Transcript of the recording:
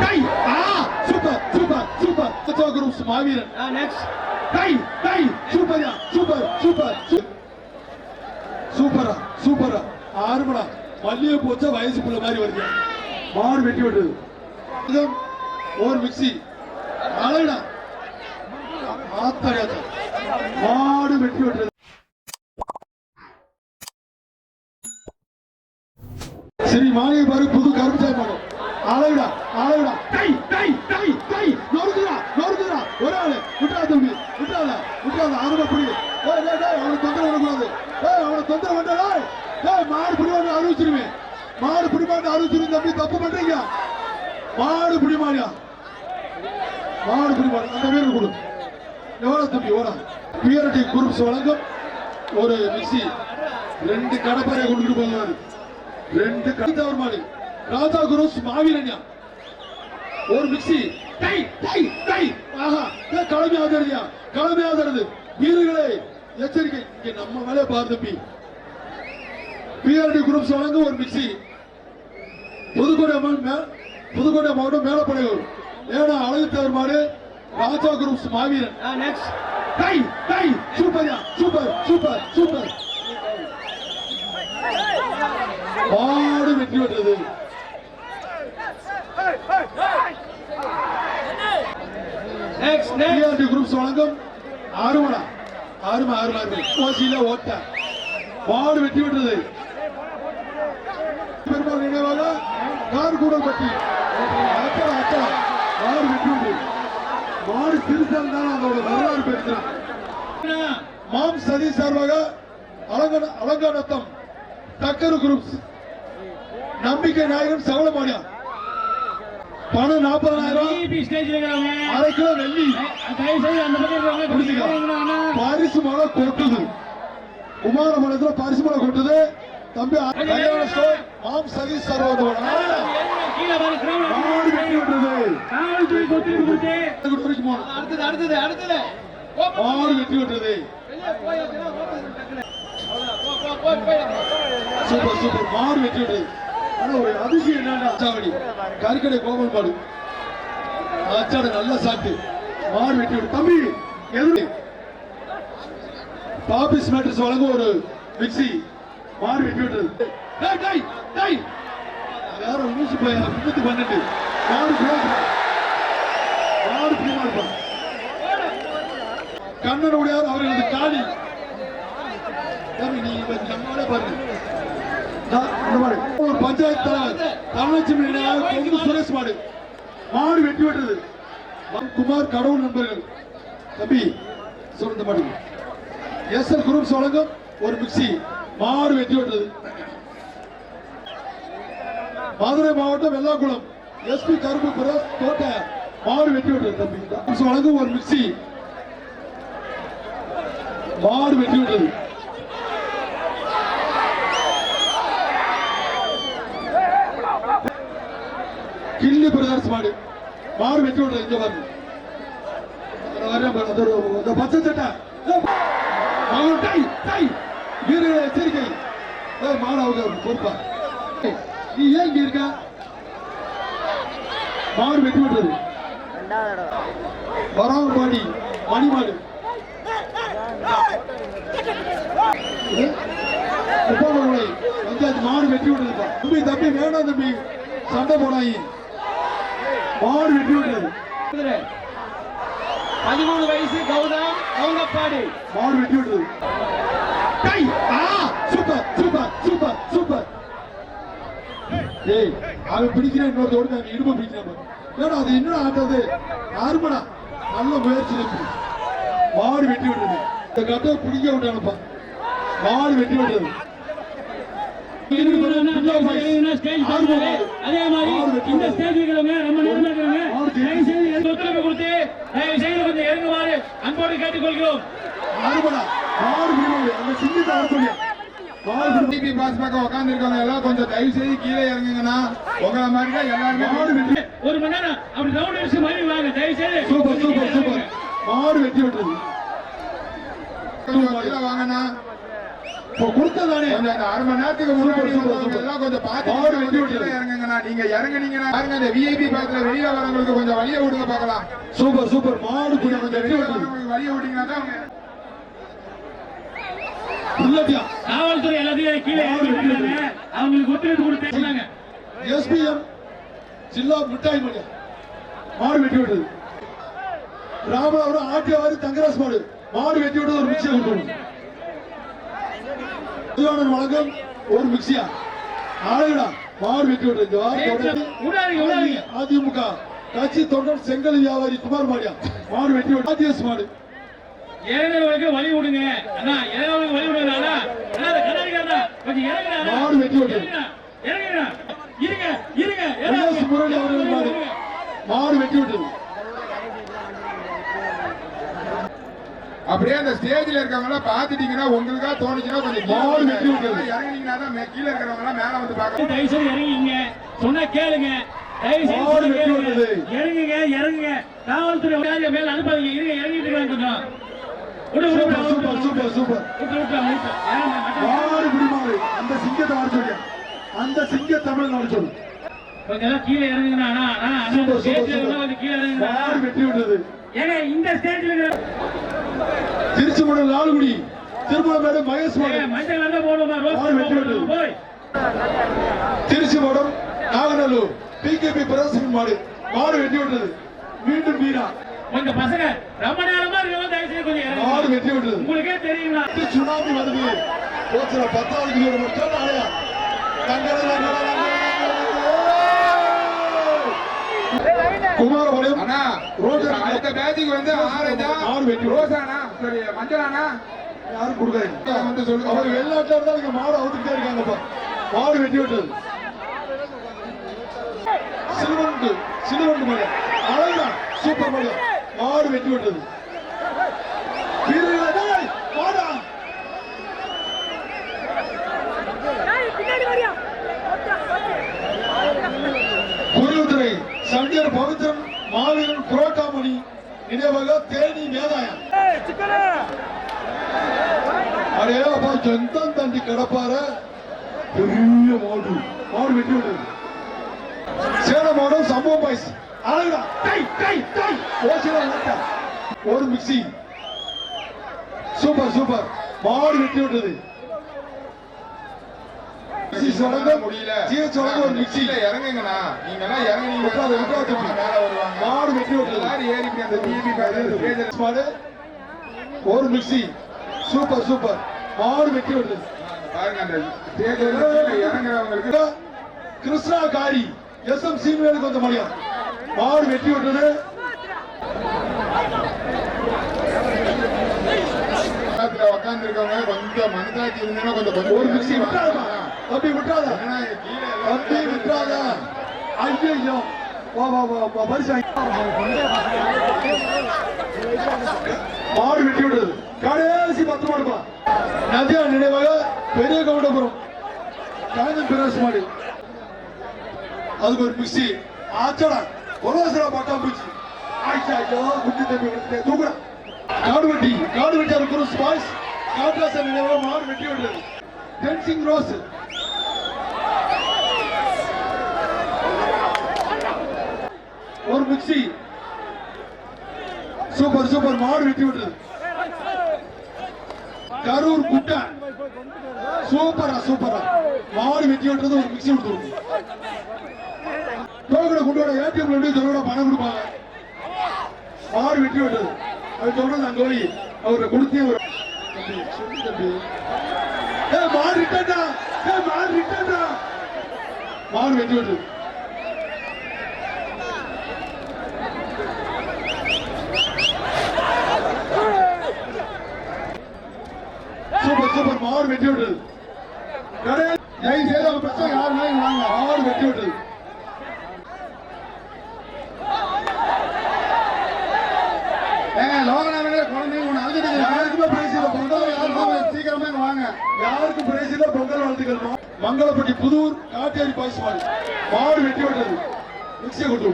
கை ஆ super super super சச்சா groups Maaveeran next கை கை சூப்பர் சூப்பர் சூ- சூப்பரா சூப்பரா ஆறுமடா மல்லிகை பூச்சா வயசு புள்ள மாதிரி வருது மாடு வெட்டி இதும் ஒரு மிக்ஸி அழகுடா ஆத்தாடியாத்த மாடு வெட்டி விட்டுறது சரி மாளிகை பாரு புது கருப்பு மாடு அழகுடா அழகுடா கை கை கை கை நொறுக்குறா நொறுக்குறா ஒரு ஆளு விட்டுறா தம்பி விட்டுறாத அவனை தொந்தரவு பண்ணக்கூடாது. அவனை தொந்தரவு பண்ணா மாடு அறிவிச்சிருவேன் மாடு அறிவிச்சிருவேன் தம்பி தப்பு பண்றீங்க. மாடு பிடிமாடியா மாடு பிடிமாடு அந்த வீரர் கொடு. எவ்வளவு தம்பி ஓடா பிஆர்டி குரூப்ஸ் வழங்கும். ஒரு மிக்சி. ரெண்டு கடப்பாறையை கொண்டுட்டு போவாரு ரெண்டு கடித்தவர் மாடு ராஜா குரூஸ் மாவீரன்யா. ஒரு மிக்சி. டை டை டை ஆஹா கிளம்பி ஆதரதியா கிளம்பி ஆதரது வீரர்களே எச்சரிக்கை. இங்க நம்ம மேலே பாரு தம்பி பிஆர்டி குரூப்ஸ் வழங்கும் ஒரு மிக்சி. புதுக்கோட்டை புதுக்கோட்டை மாவட்டம் மேலப்படையூர். ஏன்னா அழகுத்தவர் மாடு Raja groups Maaveeran. Next tie tie சூப்பர்யா super super super மாடு வெற்றி பெற்றது. நெக்ஸ்ட் நெக்ஸ்ட் குரூப்ஸ் வழங்கும் ஆறுமடா ஆறுமா ஆறுமா ஆறுமா கோசியில ஓட்ட. மாடு வெட்டி பெற்றது பெருமாள் நினைவாக கார்கூடல் பட்டி அச்சா அச்சா மாடு வெட்டி விட்டு மாடு சிறுசா இருந்தாலும் அதோட வரலாறு பேசுறான் மாம் சதி சார்பாக அலங்கன அலங்காநத்தம். டக்கர் குரூப்ஸ். நம்பிக்கை நாயகன் சவளமானியா பணம் இருக்கிறவங்க. அரை கிலோ வெள்ளி பரிசு மழை கொட்டுது. குமார மலத்துல பரிசு மழை கொட்டுது. தம்பி கல்யாண ஸ்டோர் மாம் சதீஷ் சார் சூப்பர் சூப்பர். மாடு வெட்டி விட்டுறது ஆனா ஒரு அதிசயம் என்னன்னா அச்சாவடி. கருக்கடை கோமல் மாடு அச்சாட நல்லா சாப்பிட்டு மாடு வெட்டி விட்டு தம்பி எதிரி. பாபிஸ் மேட்ரஸ் வழங்கும் ஒரு மிக்சி மாடு வெட்டி விட்டுறது டேய் டேய் டேய். வேற ஊசி போய் விபத்து பன்னெண்டு. மாடு மாடு பிரியமா இருப்பான் கண்ணன் அவர்களது காளி. தம்பி நீ நம்மளே பாருங்க. ஒரு பஞ்சாயத்து தலைவர் தனலட்சுமி கொங்கு சுரேஷ் மாடு மாடு வெட்டி விட்டது குமார் கடவுள் நண்பர்கள். தம்பி சொல்லுங்க மாடு எஸ் எல் குரூப்ஸ் வழங்கும் ஒரு மிக்ஸி மாடு வெட்டி விட்டது மதுரை மாவட்டம் வெள்ளாக்குளம் எஸ்பி கருப்பு பிரஸ் தோட்ட மாடு வெட்டி விட்டது தம்பி. வழங்கும் ஒரு மிக்ஸி மாடு வெட்டி விட்டது கிள்ளி பிரதர்ஸ் மாடு. மாடு வெட்டி விட்டது இங்க பாருங்க அத வரேன் பச்சை சட்டை. டை டை எச்சரிக்கை. மாடு அவங்க பொறுப்பா. நீ ஏன் இங்க இருக்க? மாடு வெட்டி விட்டது வராமபாடி மணி மாடு. மாடு வெட்டி விட்டதுப்பா தம்பி தம்பி வேணாம் தம்பி. சண்டை போடாயி மாடு வெட்டி விட்டது பதிமூணு வயசு கௌதம் கவுங்கப்பாடி மாடு வெட்டி விட்டது டை! ஆ! Super super super super. ஏய் அவன் பிடிக்கிறேன் இன்னொருத்தோடு நான் இடுப்பு பிடிக்கிறேன் ஏடா அது என்னடா ஆட்டது? ஆறுமடா நல்ல முயற்சி தம்பி மாடு வெட்டி விட்டது இந்த கட்டை பிடிக்க விட்டானப்பா மாடு வெட்டி விட்டது அதே மாதிரி இந்த ஸ்டேஜ் இருக்கிறவங்க ரொம்ப நேரமா இருக்கிறவங்க தயவு செய்து ஒத்துழைப்பு கொடுத்து தயவு செய்து கொஞ்சம் இறங்குமாறு அன்போடு கேட்டுக்கொள்கிறோம் உட்கார்ந்து இருக்கவங்க எல்லாம் கொஞ்சம் தயவு செய்து கீழே இறங்குங்கண்ணா உங்களை மாதிரி தான் எல்லாருமே ஒரு மணி நேரம் அப்படி ரவுண்ட் அடிச்சு மாதிரி வாங்க தயவு செய்து சூப்பர் சூப்பர். சூப்பர் மாடு வெட்டி கீழே வாங்கண்ணா கொடுத்ததானே? அரை மணி நேரத்துக்கு முன்னாடி. எல்லாம் கொஞ்சம் பார்த்து மாடு வெட்டி இறங்குங்கண்ணா. நீங்க இறங்குனீங்கன்னா பாருங்க இந்த விஐபி பாத்துல வெளியில வரவங்களுக்கு கொஞ்சம் வழியை விடுங்க பார்க்கலாம். சூப்பர் சூப்பர் மாடு கொஞ்சம் வழியை விட்டீங்கன்னா தான் காவல்துறை எல்லாத்தையும் கீழே. அவங்களுக்கு ஒத்துழைப்பு கொடுத்து சொன்னாங்க எஸ்பிஎம் ஜில்லா மிட்டாய் மணி மாடு வெட்டி விட்டது. ராமநாதபுரம் ஆட்டியவாரி தங்கராஜ் மாடு. மாடு வெட்டி விட்டது ஒரு மிக்சியை கொடுத்து திருவாளர் வழங்கம் ஒரு மிக்சியா? ஆளுடா மாடு வெட்டி விடாதீங்க அதிமுக கட்சி தொண்டர் செங்கல் வியாபாரி குமார் மாடியா. மாடு வெட்டி விட்டு ஆதிஎஸ் மாடு. இறங்குறவங்களுக்கு வழி விடுங்க. அண்ணா இறங்குறவங்களுக்கு வழி விடுங்க அண்ணா. அண்ணா கொஞ்சம் இறங்குங்க வெட்டி விட்டு. இறங்குங்க, இருங்க இருங்க எஸ் முரளி அவர்கள் மாடு. வெட்டி விட்டது அப்படியே அந்த ஸ்டேஜ்ல இருக்கவங்க பாத்துட்டீங்கன்னா உங்களுக்கா தோணுச்சுன்னா கொஞ்சம் வாங்க. வெட்டி விட்டது. இறங்குனீங்கன்னா தான் கீழே இருக்கிறவங்க மேல வந்து பார்க்கலாம் தயவு செய்து இறங்கிங்க. சொன்னா கேளுங்க. இறங்குங்க இறங்குங்க. காவல்துறை மேல அனுப்பாதீங்க. இருங்க இறங்கிட்டு இருக்காங்க கொஞ்சம். சூப்பர் சூப்பர் சூப்பர் அந்த சிங்கத்தை வர அந்த சிங்க தமிழ் வர சொல்லு. கொஞ்சம் கீழே கொஞ்சம் கீழே இறங்குங்கண்ணா மாடு வெட்டி ஏங்க இந்த ஸ்டேஜ்ல இருக்கிற திருச்சி மடம் லால்குடி திருமணமேடு மகேஷ் மஞ்சள் விட்டது. போய். திருச்சி மடம் நாகநல்லூர் பிகேபி பிரசிங் மாடு. மாடு வெட்டி விட்டது மீண்டும் மீனா கொஞ்சம் பசங்க ரொம்ப நேரமா இருக்கவங்க தயவு செய்து கொஞ்சம் மாடு வெட்டி விட்டது உங்களுக்கே தெரியுங்களா? சுனாமி வருது பத்தாவது கிலோமீட்டர் சொன்ன ஆளையா அண்ணா ரோஜா அடுத்த பேட்சுக்கு வந்து ஆரஞ்சா. ரோசாண்ணா சரி மஞ்சளாண்ணா யாரும் கொடுக்காதீங்க வந்து சொல்லுங்க. அவங்க வெளிநாட்டுல இருந்தா இங்க மாடு அவுத்துக்கிட்டே இருக்காங்கப்பா. மாடு வெட்டி விட்டது. சிலுவண்டு சிலுவண்டு மாடு அழகா சூப்பர் மாடு. மாடு வெட்டி விட்டது. குருதுரை சங்கர் பவித்ரன் மாவீரன் புரோட்டாமணி நினைவாக தேனி மேதாயம் அடையாப்பா அடே தண்டி கிடப்பார பெரிய மாடு. மாடு வெட்டி விட்டது. சேலம் மாடம் சம்பவம் பாய்ஸ். அழகுடா. டை டை டை ஓசில ஒரு மிக்ஸி. Super super. மாடு வெட்டி விட்டது. சொல்லுங்க முடியல. ஜிய சொல்லுங்க ஒரு கீழே இறங்குங்கண்ணா. நீங்க எல்லாம் இறங்குனீங்க விட்டாத தம்பி. மேல வருவாங்க மாடு வெட்டி விட்டது எல்லாரும் ஏறி அந்த டிவி பார்த்து மாடு ஒரு மிக்ஸி சூப்பர் சூப்பர். மாடு வெட்டி விட்டது பாருங்க அந்த இறங்குறவங்களுக்கு கிருஷ்ணா காரி எஸ் எம் சீனியருக்கு வந்த மணியா மாடு வெட்டி விட்டது. இருக்கவங்க கொஞ்சம் மனசாட்சி இருந்தீங்கன்னா கொஞ்சம் கொஞ்சம் ஒரு வாங்க. தம்பி விட்டுறாத. தம்பி விட்டுறாத. ஐயோ வா வா வா வா பரிசு மாடு வெட்டி விடுறது. கடைசி பத்து மாடுப்பா நதியா நினைவாக பெரிய கவுண்டபுரம். காஞ்சன் பிரகாஷ் மாடு. அதுக்கு ஒரு மிக்சி ஆச்சடா. கொலோசரா பட்டா பூச்சி ஆயிடுச்சு ஐயோ குட்டி தம்பி விட்டுட்டே. தூக்குறா காடு வெட்டி. காடு வெட்டி அது குரு பாய்ஸ் காட்ராசன் நினைவாக மாடு வெட்டி விடுறது. டென்சிங் ரோஸ் ஒரு மிக்ஸி சூப்பர் சூப்பர் மாடு வெட்டி விட்டது. கரூர் குட்டை. சூப்பரா சூப்பரா மாடு வெட்டி விட்டது ஒரு மிக்ஸி கொடுத்துருக்கும். டோக்கனை கொண்டு வர ஏடிஎம்ல இருந்து சொல்லோட பணம் கொடுப்பாங்க. மாடு வெட்டி விட்டது. அது சொல்றது அங்க போய் அவரை கொடுத்தே ஒரு ஏய், மாடு ரிட்டர்ன்டா. மாடு ரிட்டர்ன்டா. மாடு வெட்டி விட்டது. மாடு வெட்டி விட்டது தயவு செய்து அவங்க பிரச்சனை யாருமே வாங்க மாடு வெட்டி விட்டது யாருக்குமே பிரைஸ் இல்ல பொங்கல் வாழ்த்துக்கள் மங்களப்பட்டி புதூர் காட்டேரி பாய்ஸ் மாடு வெட்டி விட்டது மிக்சியை கொண்டு